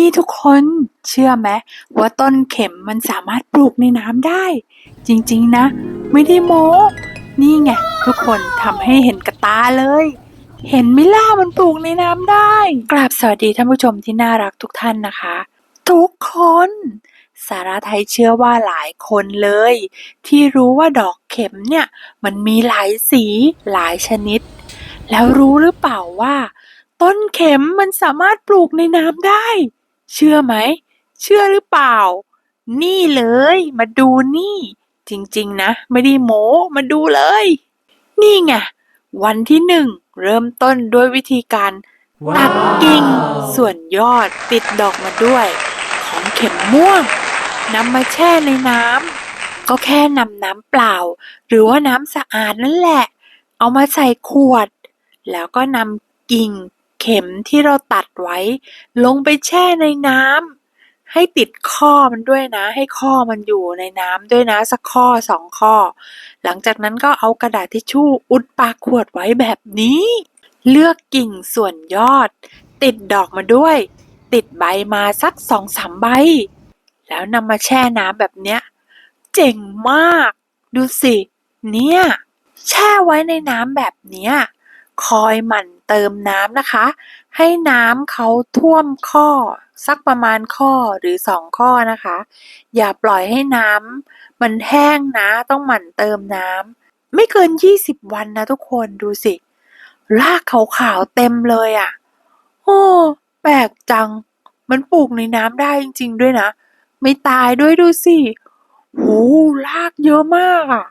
นี่ทุกคนเชื่อไหมว่าต้นเข็มมันสามารถปลูกในน้ำได้ จริงๆนะ ไม่ได้โม้ นี่ไงทุกคนทำให้เห็นกับตาเลย เห็นไมิล่ามันปลูกในน้ำได้ กราบสวัสดีท่านผู้ชมที่น่ารักทุกท่านนะคะ ทุกคน สาราไทยเชื่อว่าหลายคนเลย ที่รู้ว่าดอกเข็มเนี่ย มันมีหลายสีหลายชนิด แล้วรู้หรือเปล่าว่าต้นเข็มมันสามารถปลูกในน้ำได้ เชื่อไหม เชื่อหรือเปล่า นี่เลย มาดูนี่ จริงๆ นะ ไม่ได้โม้มาดูเลย นี่ไง วันที่หนึ่ง เริ่มต้นด้วยวิธีการตัดกิ่งส่วนยอดติดดอกมาด้วย ของเข็มม่วงนำมาแช่ในน้ำก็แค่นำน้ำเปล่า หรือว่าน้ำสะอาดนั่นแหละ เอามาใส่ขวด แล้วก็นำกิ่ง เข็มที่เราตัดไว้ลงไปแช่ในน้ำให้ติดข้อมันด้วยนะ ให้ข้อมันอยู่ในน้ำด้วยนะสักข้อสองข้อ หลังจากนั้นก็เอากระดาษทิชชู่อุดปากขวดไว้แบบนี้ เลือกกิ่งส่วนยอด ติดดอกมาด้วย ติดใบมาสักสองสามใบ แล้วนำมาแช่น้ำแบบเนี้ยเจ๋งมาก ดูสิ เนี่ย แช่ไว้ในน้ำแบบเนี้ย คอยหมั่นเติมน้ำนะคะ ให้น้ำเขาท่วมข้อ สักประมาณข้อหรือสองข้อนะคะ อย่าปล่อยให้น้ำมันแห้งนะต้องหมั่นเติมน้ำไม่เกิน 20 วันนะทุกคนดูสิ รากขาวๆเต็มเลยอะ่ะ โอ้แปลกจัง มันปลูกในน้ำได้จริง ๆ ด้วยนะ ไม่ตายด้วยดูสิโหรากเยอะมากอะ่ะ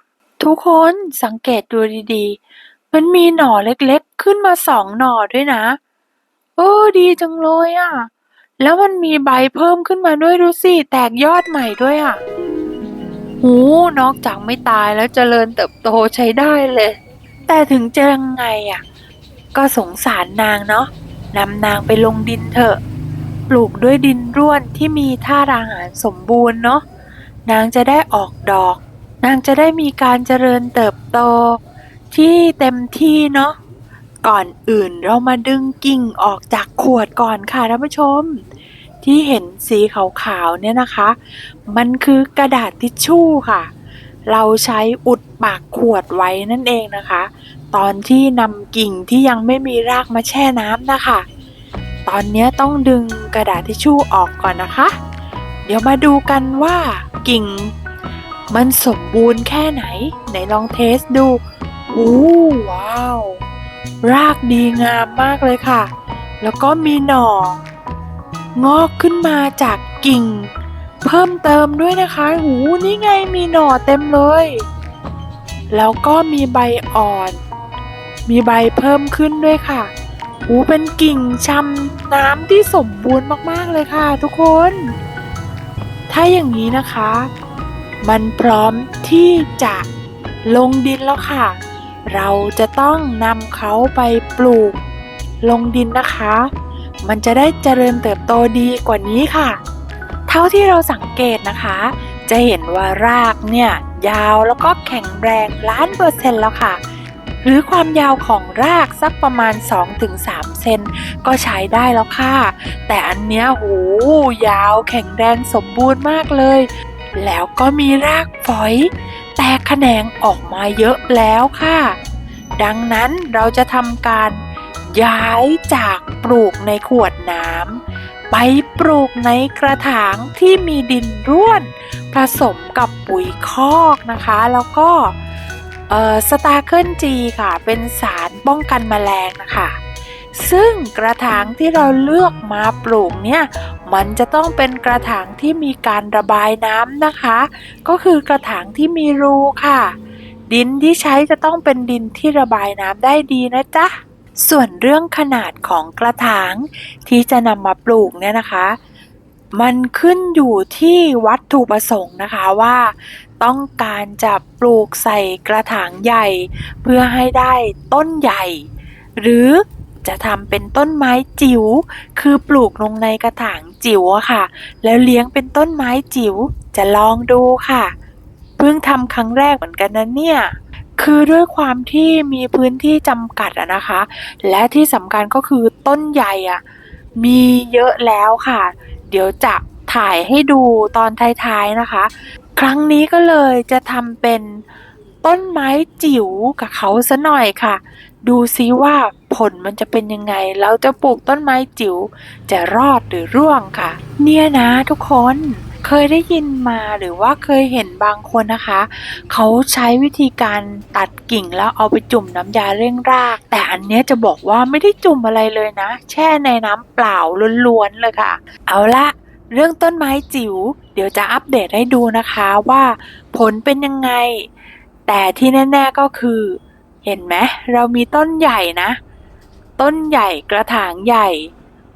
ทุกคนสังเกตดูดีๆ มันมีหน่อเล็ก ๆ ขึ้นมาสองหน่อด้วยนะโอ้ดีจังเลยอะ่ะแล้วมันมีใบเพิ่มขึ้นมาด้วยดูสิ แตกยอดใหม่ด้วยอะ่ะหูนอกจากไม่ตายแล้วเจริญเติบโตใช้ได้เลย แต่ถึงจะยังไงอะ่ะก็สงสารนางเนาะนำนางไปลงดินเถอะ ปลูกด้วยดินร่วนที่มีธาตุอาหารสมบูรณ์เนาะ นางจะได้ออกดอก นางจะได้มีการเจริญเติบโต ที่เต็มที่เนาะก่อนอื่นเรามาดึงกิ่งออกจากขวดก่อนค่ะท่านผู้ชม ที่เห็นสีขาวๆเนี่ยนะคะ มันคือกระดาษทิชชู่ค่ะ เราใช้อุดปากขวดไว้นั่นเองนะคะ ตอนที่นำกิ่งที่ยังไม่มีรากมาแช่น้ำนะคะ ตอนนี้ต้องดึงกระดาษทิชชู่ออกก่อนนะคะ เดี๋ยวมาดูกันว่ากิ่ง มันสมบูรณ์แค่ไหน ไหนลองเทสดู โอ้ว้าว รากดีงามมากเลยค่ะ แล้วก็มีหน่อ งอกขึ้นมาจากกิ่ง เพิ่มเติมด้วยนะคะหูนี่ไงมีหน่อเต็มเลย แล้วก็มีใบอ่อน มีใบเพิ่มขึ้นด้วยค่ะหูเป็นกิ่งชำน้ำที่สมบูรณ์มากๆเลยค่ะ ทุกคน ถ้าอย่างนี้นะคะ มันพร้อมที่จะลงดินแล้วค่ะ เราจะต้องนำเขาไปปลูก ลงดินนะคะ มันจะได้เจริญเติบโตดีกว่านี้ค่ะ เท่าที่เราสังเกตนะคะ จะเห็นว่ารากเนี่ยยาวแล้วก็แข็งแรงล้านเปอร์เซ็นต์แล้วค่ะ หรือความยาวของรากสักประมาณ 2-3 เซนก็ใช้ได้แล้วค่ะ แต่อันเนี้ยโหยาวแข็งแรงสมบูรณ์มากเลย แล้วก็มีรากฝอย แตกแขนงออกมาเยอะแล้วค่ะ ดังนั้นเราจะทำการย้ายจากปลูกในขวดน้ำไปปลูกในกระถางที่มีดินร่วน ผสมกับปุ๋ยคอกนะคะ แล้วก็สตาร์เคิลจีค่ะ เป็นสารป้องกันแมลงนะคะ ซึ่งกระถางที่เราเลือกมาปลูกเนี่ยมันจะต้องเป็นกระถางที่มีการระบายน้ำนะคะ ก็คือกระถางที่มีรูค่ะ ดินที่ใช้จะต้องเป็นดินที่ระบายน้ำได้ดีนะจ๊ะส่วนเรื่องขนาดของกระถางที่จะนำมาปลูกเนี่ยนะคะ มันขึ้นอยู่ที่วัตถุประสงค์นะคะว่า ต้องการจะปลูกใส่กระถางใหญ่ เพื่อให้ได้ต้นใหญ่ หรือ จะทำเป็นต้นไม้จิ๋วคือปลูกลงในกระถางจิ๋วอะค่ะ แล้วเลี้ยงเป็นต้นไม้จิ๋วจะลองดูค่ะ เพิ่งทำครั้งแรกเหมือนกันนะเนี่ยคือด้วยความที่มีพื้นที่จำกัดอะนะคะ และที่สำคัญก็คือต้นใหญ่อะมีเยอะแล้วค่ะ เดี๋ยวจะถ่ายให้ดูตอนท้ายๆนะคะ ครั้งนี้ก็เลยจะทำเป็นต้นไม้จิ๋วกับเขาซะหน่อยค่ะ ดูซิว่าผลมันจะเป็นยังไงเราจะปลูกต้นไม้จิ๋วจะรอดหรือร่วงค่ะ เนี่ยนะทุกคนเคยได้ยินมาหรือว่าเคยเห็นบางคนนะคะ เขาใช้วิธีการตัดกิ่งแล้วเอาไปจุ่มน้ำยาเร่งราก แต่อันเนี้ยจะบอกว่าไม่ได้จุ่มอะไรเลยนะ แช่ในน้ำเปล่าล้วนๆเลยค่ะ เอาละเรื่องต้นไม้จิ๋วเดี๋ยวจะอัปเดตให้ดูนะคะว่าผลเป็นยังไง แต่ที่แน่ ๆก็คือ เห็นไหมเรามีต้นใหญ่นะ ต้นใหญ่กระถางใหญ่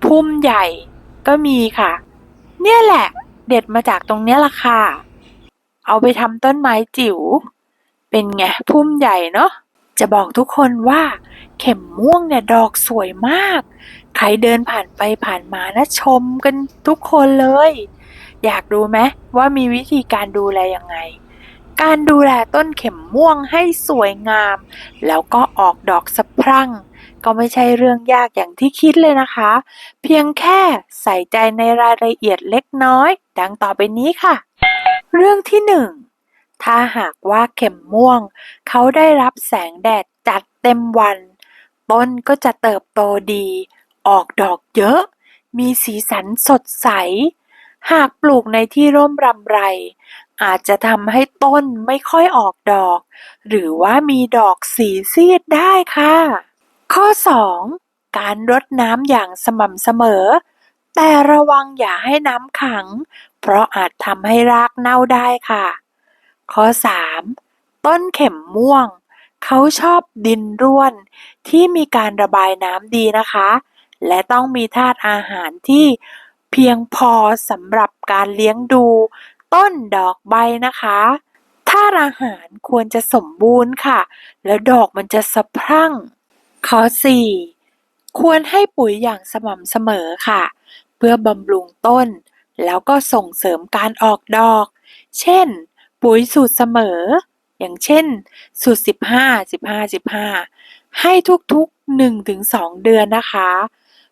พุ่มใหญ่ก็มีค่ะ เนี่ยแหละ เด็ดมาจากตรงเนี้ยล่ะค่ะ เอาไปทำต้นไม้จิ๋ว เป็นไงพุ่มใหญ่เนาะจะบอกทุกคนว่า เข็มม่วงเนี่ยดอกสวยมาก ใครเดินผ่านไปผ่านมานะชมกันทุกคนเลย อยากรู้ไหมว่ามีวิธีการดูแลยังไง การดูแลต้นเข็มม่วงให้สวยงาม แล้วก็ออกดอกสะพรั่ง ก็ไม่ใช่เรื่องยากอย่างที่คิดเลยนะคะ เพียงแค่ใส่ใจในรายละเอียดเล็กน้อย ดังต่อไปนี้ค่ะ เรื่องที่หนึ่งถ้าหากว่าเข็มม่วง เขาได้รับแสงแดดจัดเต็มวัน ต้นก็จะเติบโตดี ออกดอกเยอะ มีสีสันสดใส หากปลูกในที่ร่มรำไร อาจจะทำให้ต้นไม่ค่อยออกดอก หรือว่ามีดอกสีซีดได้ค่ะ ข้อ 2. การรดน้ำอย่างสม่ำเสมอ แต่ระวังอย่าให้น้ำขัง เพราะอาจทำให้รากเน่าได้ค่ะ ข้อ 3. ต้นเข็มม่วง เขาชอบดินร่วน ที่มีการระบายน้ำดีนะคะ และต้องมีธาตุอาหารที่เพียงพอสำหรับการเลี้ยงดู ต้นดอกใบนะคะธาตุอาหารควรจะสมบูรณ์ค่ะ แล้วดอกมันจะสะพรั่ง ข้อ 4. ควรให้ปุ๋ยอย่างสม่ำเสมอค่ะ เพื่อบำรุงต้น แล้วก็ส่งเสริมการออกดอก เช่น ปุ๋ยสูตรเสมอ อย่างเช่น สูตร 15 15 15 ให้ทุกๆ 1-2 เดือนนะคะ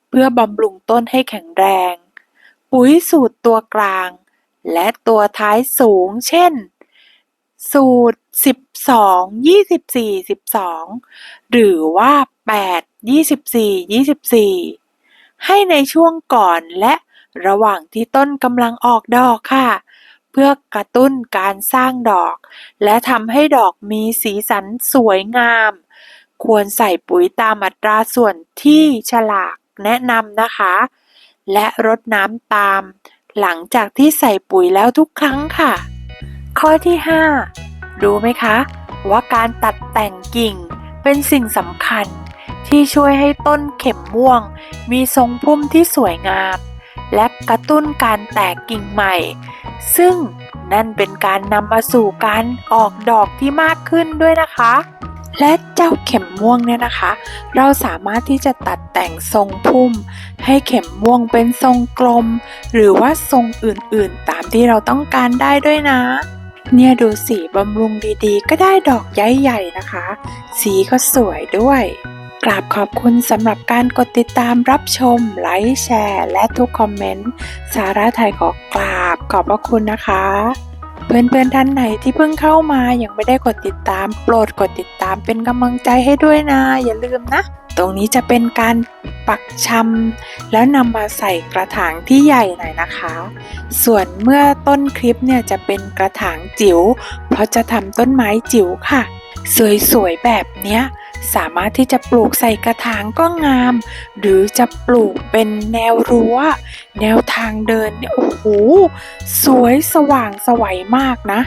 เพื่อบำรุงต้นให้แข็งแรง ปุ๋ยสูตรตัวกลาง และตัวท้ายสูง เช่น สูตร 12 24 12 หรือว่า 8 24 24 ให้ในช่วงก่อนและระหว่างที่ต้นกำลังออกดอกค่ะ เพื่อกระตุ้นการสร้างดอก และทำให้ดอกมีสีสันสวยงาม ควรใส่ปุ๋ยตามอัตราส่วนที่ฉลากแนะนำนะคะ และรดน้ำตาม หลังจากที่ใส่ปุ๋ยแล้วทุกครั้งค่ะ ข้อที่ 5 รู้ไหมคะ ว่าการตัดแต่งกิ่งเป็นสิ่งสำคัญ ที่ช่วยให้ต้นเข็มม่วง มีทรงพุ่มที่สวยงาม และกระตุ้นการแตกกิ่งใหม่ ซึ่งนั่นเป็นการนำมาสู่การออกดอกที่มากขึ้นด้วยนะคะ และเจ้าเข็มม่วงเนี่ยนะคะ เราสามารถที่จะตัดแต่งทรงพุ่ม ให้เข็มม่วงเป็นทรงกลม หรือว่าทรงอื่นๆ ตามที่เราต้องการได้ด้วยนะ เนี่ยดูสีบำรุงดีๆ ก็ได้ดอกใหญ่ๆนะคะ สีก็สวยด้วยกราบขอบคุณสำหรับการกดติดตามรับชม ไลค์ แชร์ และทุกคอมเมนต์ สาระไทยขอกราบขอบพระคุณนะคะ เพื่อนๆท่านไหนที่เพิ่งเข้ามายังไม่ได้กดติดตาม โปรดกดติดตามเป็นกำลังใจให้ด้วยนะ อย่าลืมนะ ตรงนี้จะเป็นการปักชำแล้วนำมาใส่กระถางที่ใหญ่หน่อยนะคะ ส่วนเมื่อต้นคลิปเนี่ยจะเป็นกระถางจิ๋ว เพราะจะทำต้นไม้จิ๋วค่ะ สวยๆแบบเนี้ย สามารถที่จะปลูกใส่กระถางก็งาม หรือจะปลูกเป็นแนวรั้ว แนวทางเดินเนี่ยโอ้โหสวยสว่างสวัยมากนะ